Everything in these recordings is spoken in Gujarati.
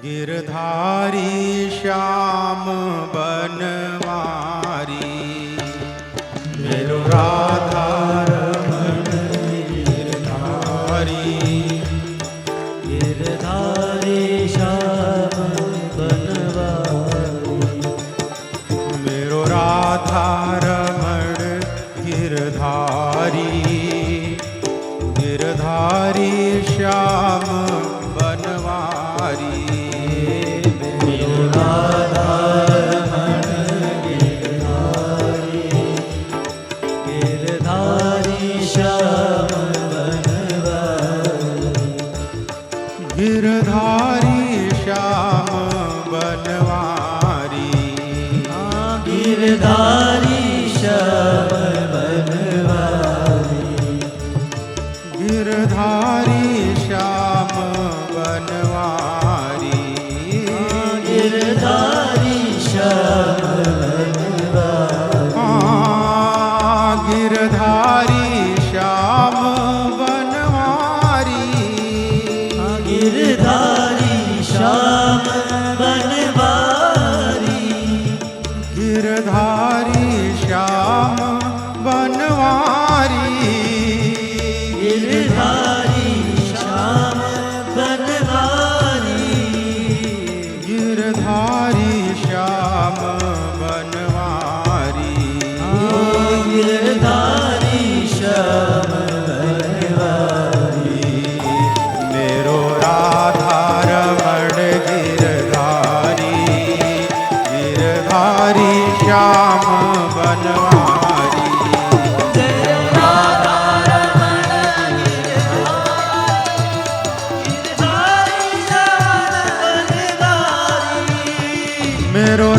ગિરધારી શ્યામ બનવારી. મેરો રાધા રમણ ગિરધારી. ગિરધારી ગિરધારી શ્યામ બનવારી ગિરધારી શ્યામ બનવારી ગિરધારી શ્યામ બનવારી ગિરધારી શ્યામ गिरधारी श्याम बनवारी गिरधारी श्याम बनवारी मेरो राधारमण गिरधारी गिरधारी श्याम बनवारी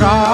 Ram.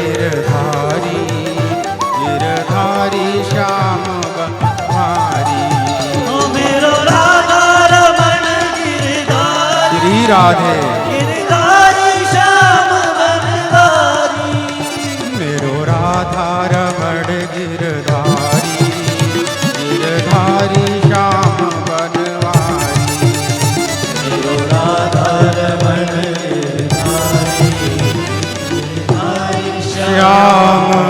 ગિરધારી ગિરધારી શ્યામ ગિરધારી રાધે શ્યામ